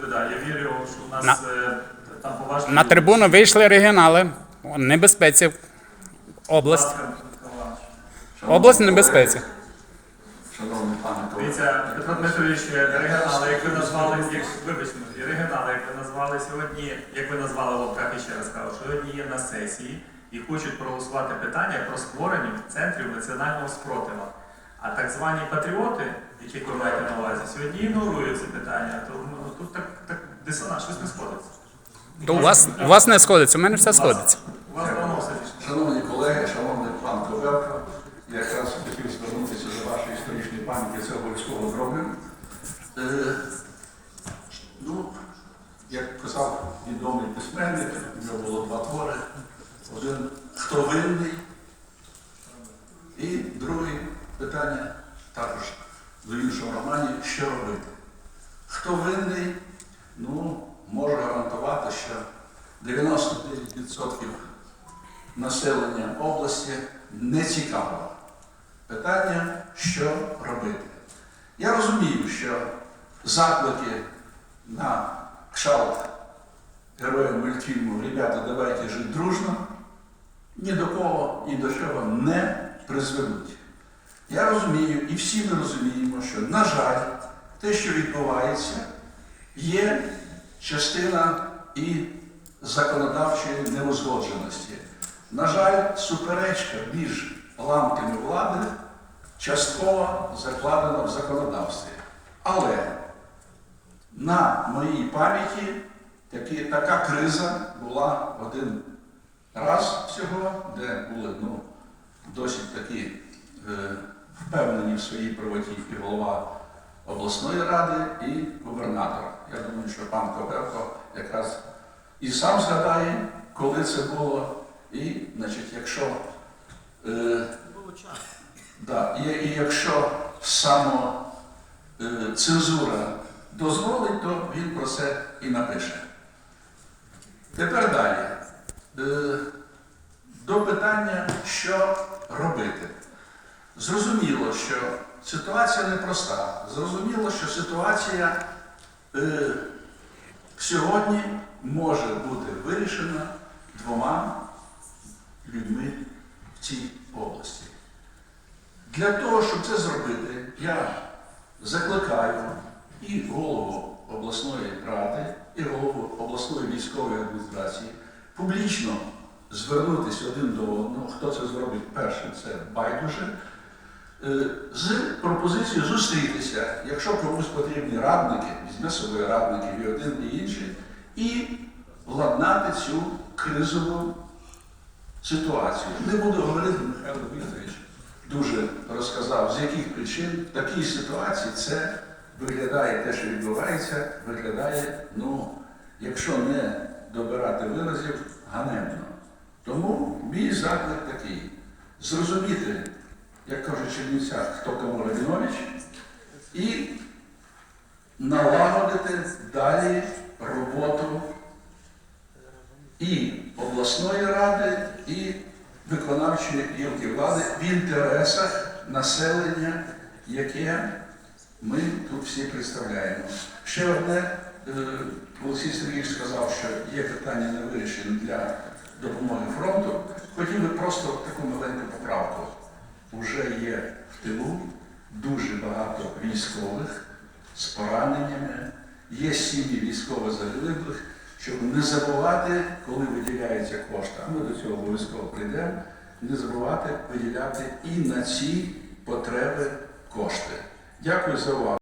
Добре, да, я вірю, що у нас На- е, там поважні... На трибуну вийшли регіонали. Небезпеці. Область. Ласка, Микола Іванович. Область в небезпеці. Шановний пане Дивіться, Петро Дмитрович, е, регіонали, як ви назвали, як, вибачте, регіонали, як ви назвали сьогодні, як ви назвали в лапках, і ще раз кажу, сьогодні є на сесії і хочуть проголосувати питання про створення центрів національного спротива. А так звані патріоти, яких ви маєте на увазі, сьогодні ігнорують це питання. Тому ну, тут так, так дисонанс, щось не сходиться. То у вас, у вас не сходиться, у мене все сходиться. У вас давно все пішло. Шановні колеги, шановний пан Ковелко, я якраз хотів звернутися до вашої історичної пам'яті, це обов'язково зроблю. Е, ну, як казав відомий письменник, у нього було два твори. Один хто винний, і друге питання також в іншому романі, що робити. Хто винний, ну, можу гарантувати, що 99% населення області не цікаво. Питання, що робити. Я розумію, що заклики на кшалт героям мультфільму «Ребята, давайте жити дружно, ні до кого і до чого не призведуть. Я розумію, і всі ми розуміємо, що, на жаль, те, що відбувається, є частина і законодавчої неузгодженості. На жаль, суперечка між ланками влади частково закладена в законодавстві. Але на моїй пам'яті така криза була один раз всього, де були ну, е, впевнені своїй правоті і голова обласної ради, і губернатор. Я думаю, що пан Коверко якраз і сам згадає, коли це було. І, значить, якщо, е, да, і, і якщо само е, цензура дозволить, то він про це і напише. Тепер далі. Е, до питання, що робити. Зрозуміло, що ситуація непроста. Зрозуміло, що ситуація е, сьогодні може бути вирішена двома людьми в цій області. Для того, щоб це зробити, я закликаю і голову обласної ради, і голову обласної військової адміністрації публічно звернутися один до одного, хто це зробить першим, це байдуже, з пропозицією зустрітися, якщо комусь потрібні радники, візьме собою радників і один, і інший, і владнати цю кризову ситуацію. Не буду говорити, Михайло Вікторович дуже розказав, з яких причин в такій ситуації це виглядає те, що відбувається, виглядає, ну, якщо не добирати виразів, ганебно. Тому мій заклик такий зрозуміти, як кажуть в хто кому Рабінович, і налагодити далі роботу і обласної ради, і виконавчої гілки влади в інтересах населення, яке ми тут всі представляємо. Ще одне, е, Олексій Сергійович сказав, що є питання не вирішені для допомоги фронту. Хотів би просто таку маленьку поправку. Уже є в тилу дуже багато військових з пораненнями, є сім'ї військово загиблих, щоб не забувати, коли виділяються кошти, а ми до цього обов'язково прийдемо, не забувати виділяти і на ці потреби кошти. Дякую за увагу.